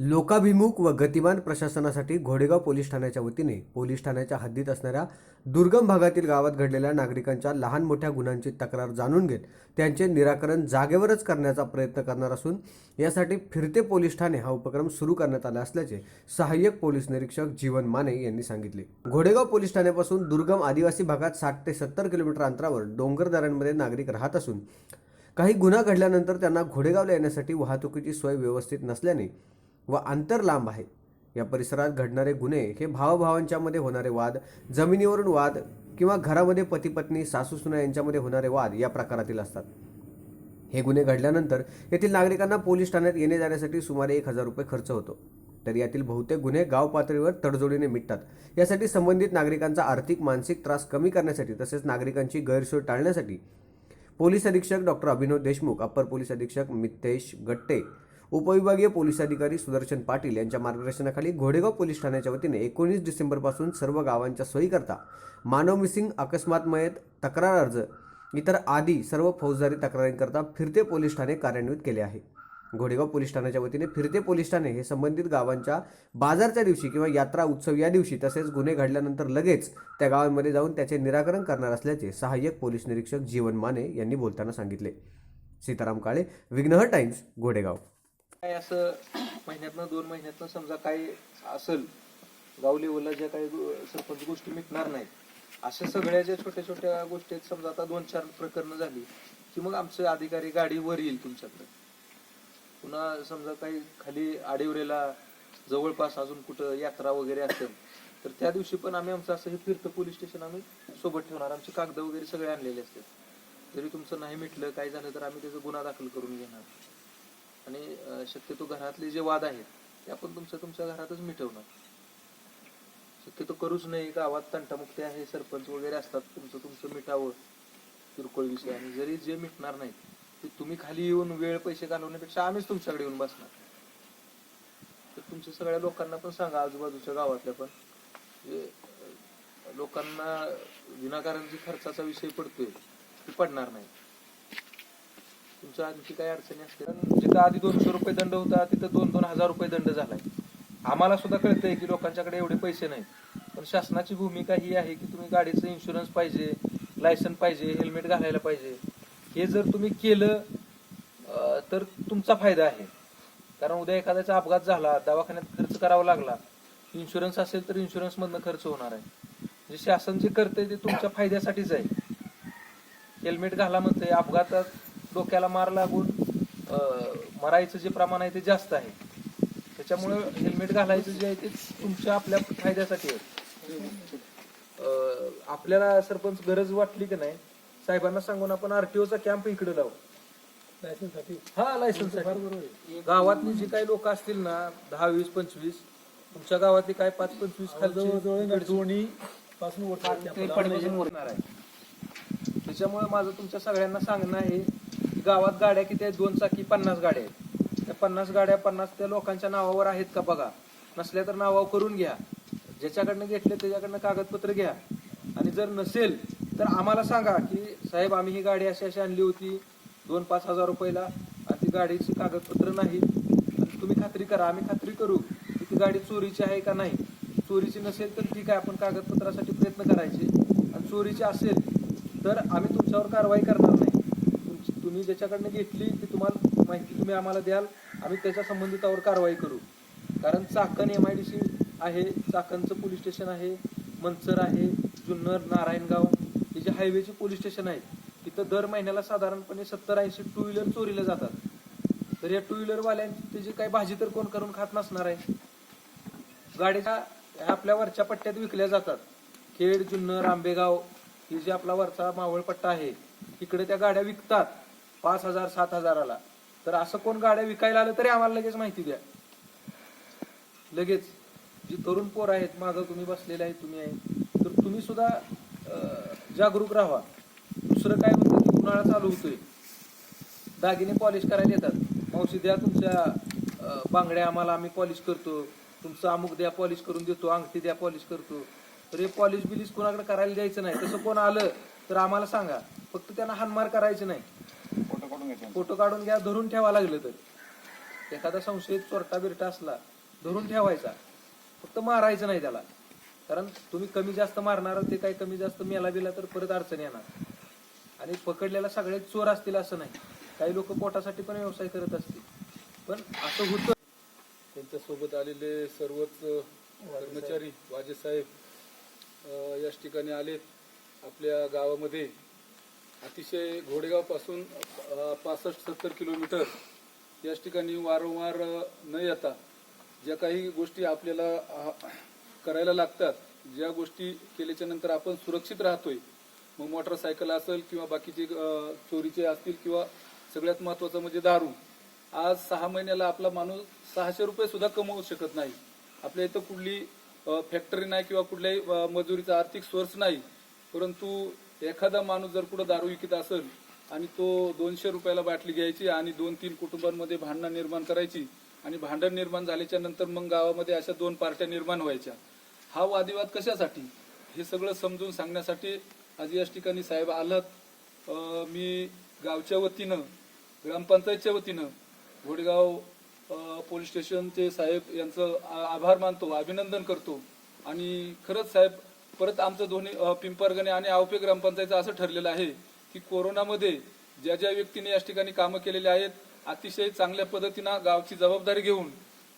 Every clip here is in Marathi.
लोकाभिमुख व गतिमान प्रशासनासाठी घोडेगाव पोलीस ठाण्याच्या वतीने पोलीस ठाण्याच्या हद्दीत असणाऱ्या दुर्गम भागातील गावात घडलेल्या नागरिकांच्या लहान मोठ्या गुन्ह्यांची तक्रार जाणून घेत त्यांचे निराकरण जागेवरच करण्याचा प्रयत्न करणार असून यासाठी फिरते पोलीस ठाणे हा उपक्रम सुरू करण्यात आला असल्याचे सहाय्यक पोलीस निरीक्षक जीवन माने यांनी सांगितले. घोडेगाव पोलीस ठाण्यापासून दुर्गम आदिवासी भागात साठ ते सत्तर किलोमीटर अंतरावर डोंगरदऱ्यांमध्ये नागरिक राहत असून काही गुन्हा घडल्यानंतर त्यांना घोडेगावला येण्यासाठी वाहतुकीची सोय व्यवस्थित नसल्याने व अंतर लांब आहे. या परिसरात घडणारे गुन्हे हे भावभावांच्यामध्ये होणारे वाद जमिनीवरून वाद किंवा घरामध्ये पतीपत्नी सासू सुना यांच्यामध्ये होणारे वाद या प्रकारातील असतात. हे गुन्हे घडल्यानंतर येथील नागरिकांना पोलीस ठाण्यात येणे जाण्यासाठी सुमारे एक हजार रुपये खर्च होतो. तर यातील बहुतेक गुन्हे गाव पातळीवर तडजोडीने मिटतात. यासाठी संबंधित नागरिकांचा आर्थिक मानसिक त्रास कमी करण्यासाठी तसेच नागरिकांची गैरसोय टाळण्यासाठी पोलीस अधीक्षक doctor Abhinav Deshmukh upper police अधीक्षक मितेश गट्टे उपविभागीय पोलीस अधिकारी सुदर्शन पाटील यांच्या मार्गदर्शनाखाली घोडेगाव पोलीस ठाण्याच्या वतीने एकोणीस डिसेंबरपासून सर्व गावांच्या सोयीकरता मानव मिसिंग अकस्मात मयत तक्रार अर्ज इतर आदी सर्व फौजदारी तक्रारींकरता फिरते पोलीस ठाणे कार्यान्वित केले आहे. घोडेगाव पोलीस ठाण्याच्या वतीने फिरते पोलीस ठाणे हे संबंधित गावांच्या बाजारच्या दिवशी किंवा यात्रा उत्सव या दिवशी तसेच गुन्हे घडल्यानंतर लगेच त्या गावांमध्ये जाऊन त्याचे निराकरण करणार असल्याचे सहाय्यक पोलीस निरीक्षक जीवन माने यांनी बोलताना सांगितले. सीताराम काळे विघ्नहर टाइम्स घोडेगाव. काय असं महिन्यातनं दोन महिन्यातनं समजा काही असेल गाव लेवलला ज्या काही सरपंच गोष्टी मिटणार नाहीत अशा सगळ्या ज्या छोट्या छोट्या गोष्टी आहेत समजा आता दोन चार प्रकरणं झाली की मग आमचे अधिकारी गाडीवर येईल तुमच्याकडे. पुन्हा समजा काही खाली आडिवरेला जवळपास अजून कुठं यात्रा वगैरे असेल तर त्या दिवशी पण आम्ही आमचं असं हे फिरतं पोलीस स्टेशन आम्ही सोबत ठेवणार. आमचे कागद वगैरे सगळे आणलेले असतात. जरी तुमचं नाही मिटलं काय झालं तर आम्ही त्याचा गुन्हा दाखल करून घेणार. आणि शक्यतो घरातले जे वाद आहेत ते आपण तुमच्या तुमच्या घरातच मिटवणार. शक्यतो करूच नाही गावात तंटामुक्ती आहे सरपंच वगैरे असतात तुमचं तुमचं मिटावं किरकोळ विषय. आणि जरी जे मिटणार नाही ते तुम्ही खाली येऊन वेळ पैसे घालवण्यापेक्षा आम्हीच तुमच्याकडे येऊन बसणार. तर तुमच्या सगळ्या लोकांना पण सांगा आजूबाजूच्या गावातल्या पण लोकांना विनाकारण जी खर्चाचा विषय पडतोय ती पडणार नाही. तुमच्या आणखी काही अडचणी असतील? जिथं आधी दोनशे रुपये दंड होता तिथं दोन दोन हजार रुपये दंड झालाय. आम्हाला सुद्धा कळतंय की लोकांच्याकडे एवढे पैसे नाहीत. पण शासनाची भूमिका ही आहे की तुम्ही गाडीचं इन्शुरन्स पाहिजे लायसन पाहिजे हेल्मेट घालायला पाहिजे. हे जर तुम्ही केलं तर तुमचा फायदा आहे. कारण उद्या एखाद्याचा अपघात झाला दवाखान्यात खर्च करावा लागला इन्शुरन्स असेल तर इन्शुरन्स मधनं खर्च होणार आहे. जे शासन जे करतंय ते तुमच्या फायद्यासाठीच आहे. हेल्मेट घाला म्हणते अपघातात डोक्याला मार लागून अं, मरायचं जे प्रमाण आहे ते जास्त आहे. त्याच्यामुळं हेल्मेट घालायचं जे आहे ते तुमच्या आपल्या फायद्यासाठी आहे. अं, आपल्याला सरपंच गरज वाटली की नाही साहेबांना सांगून आपण आरटीओचा कॅम्प इकडे लावू. हा लायसन्स गावातली जी काही लोक असतील ना दहा वीस पंचवीस तुमच्या गावातली काय पाच पंचवीस दोन्ही पासून त्याच्यामुळे माझं तुमच्या सगळ्यांना सांगणं आहे गावात गाड्या किती आहेत? दोन चाकी पन्नास गाड्या आहेत. त्या पन्नास गाड्या पन्नास त्या लोकांच्या नावावर आहेत का बघा? नसल्या तर नावावर करून घ्या. ज्याच्याकडनं घेतले त्याच्याकडनं कागदपत्र घ्या. आणि जर नसेल तर आम्हाला सांगा की साहेब आम्ही ही गाडी अशी अशी आणली होती दोन पाच हजार रुपयाला आणि ती गाडीची कागदपत्र नाही. आणि तुम्ही खात्री करा आम्ही खात्री करू की ती गाडी चोरीची आहे का नाही. चोरीची नसेल तर ठीक आहे आपण कागदपत्रासाठी प्रयत्न करायचे. आणि चोरीची असेल तर आम्ही तुमच्यावर कारवाई करणार नाही. तुम्ही ज्याच्याकडनं घेतली ती तुम्हाला माहिती तुम्ही आम्हाला द्याल. आम्ही त्याच्या संबंधितावर कारवाई करू. कारण Chakan M I D C आहे चाकणचं पोलीस स्टेशन आहे मनसर आहे जुन्नर नारायणगाव हे जे हायवेचे पोलीस स्टेशन आहेत तिथं दर महिन्याला साधारणपणे सत्तर ऐंशी टू व्हीलर चोरीला जातात. तर या टू व्हीलरवाल्यांची त्याची काही भाजी तर कोण करून खात नसणार आहे. गाडीच्या आपल्या वरच्या पट्ट्यात विकल्या जातात. खेड जुन्नर आंबेगाव ही जी आपला वरचा मावळ पट्टा आहे इकडे त्या गाड्या विकतात. पाच हजार सात हजाराला तर असं कोण गाड्या विकायला आलं तरी आम्हाला लगेच माहिती द्या. लगेच जी तरुण पोर आहेत मागं तुम्ही बसलेले आहेत तुम्ही आहे तर तुम्ही सुद्धा जागरूक राहा. दुसरं काय म्हणतं की उन्हाळा चालू होतोय. दागिने पॉलिश करायला येतात. मावशी द्या तुमच्या बांगड्या आम्हाला आम्ही पॉलिश करतो. तुमचं अमुक द्या पॉलिश करून देतो. अंगठी द्या पॉलिश करतो. तर हे पॉलिश बिलिश कोणाकडे करायला द्यायचं नाही. तसं कोण आलं तर आम्हाला सांगा. फक्त त्यांना हानमार करायचं नाही. फोटो काढून घ्या धरून ठेवा लागलं तर. एखादा संशयित चोरटा बिरटा असला धरून ठेवायचा. फक्त मारायचं नाही त्याला. कारण तुम्ही कमी जास्त मारणार ते काही कमी जास्त मेला बिला तर परत अडचण येणार. आणि पकडलेला सगळ्यात चोर असतील असं नाही. काही लोक पोटासाठी पण व्यवसाय करत असतील. पण असं होतं. त्यांच्यासोबत आलेले सर्वच कर्मचारी वाजे साहेब याच ठिकाणी आलेत. आपल्या गावामध्ये अतिशय घोडेगावपासून पासष्ट सत्तर किलोमीटर याच ठिकाणी वारंवार न येता ज्या काही गोष्टी आपल्याला करायला लागतात ज्या गोष्टी केल्याच्यानंतर आपण सुरक्षित राहतोय मग मोटरसायकल असेल किंवा बाकीचे चोरीचे असतील किंवा सगळ्यात महत्वाचं म्हणजे दारू आज सहा महिन्याला आपला माणूस सहाशे रुपये सुद्धा कमवू शकत नाही. आपल्या इथं कुठली फॅक्टरी नाही किंवा कुठल्याही मजुरीचा आर्थिक सोर्स नाही परंतु एखादा माणूस जर कुठं दारू विकत असेल आणि तो दोनशे रुपयाला बाटली घ्यायची आणि दोन तीन कुटुंबांमध्ये भांडणं निर्माण करायची आणि भांडण निर्माण झाल्याच्यानंतर मग गावामध्ये अशा दोन पार्ट्या निर्माण व्हायच्या. हा वादिवाद कशासाठी? हे सगळं समजून सांगण्यासाठी आज याच ठिकाणी साहेब आलात. मी गावच्या वतीनं ग्रामपंचायतच्या वतीनं घोडगाव पोलीस स्टेशनचे साहेब यांचं आ- आभार मानतो अभिनंदन करतो. आणि खरंच साहेब परत आमचं दोन्ही पिंपरगणे आणि आवपे ग्रामपंचायतचं असं ठरलेलं आहे की कोरोनामध्ये ज्या ज्या व्यक्तीने याच ठिकाणी कामं केलेली आहेत अतिशय चांगल्या पद्धतीनं गावची जबाबदारी घेऊन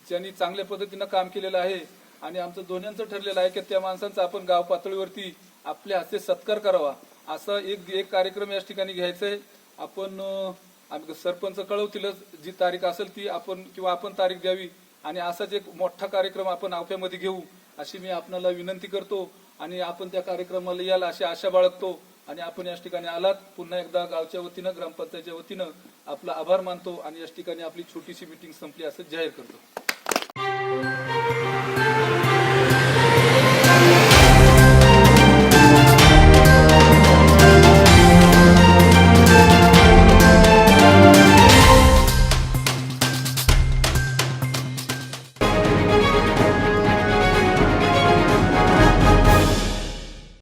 ज्यांनी चांगल्या पद्धतीनं काम केलेलं आहे आणि आमचं दोन्यांचं ठरलेलं आहे की त्या माणसांचा आपण गाव पातळीवरती आपल्या हस्ते सत्कार करावा असा एक एक कार्यक्रम या ठिकाणी घ्यायचा आहे. आपण सरपंच कळवतीलच जी तारीख असेल ती आपण किंवा आपण तारीख द्यावी आणि असाच एक मोठा कार्यक्रम आपण आवप्यामध्ये घेऊ अशी मी आपणाला विनंती करतो. आणि आपण त्या कार्यक्रमाला याल अशी आशा बाळगतो. आणि आपण याच ठिकाणी आलात. पुन्हा एकदा गावच्या वतीनं ग्रामपंचायतच्या वतीनं आपला आभार मानतो आणि याच ठिकाणी आपली छोटीशी मिटिंग संपली असं जाहीर करतो.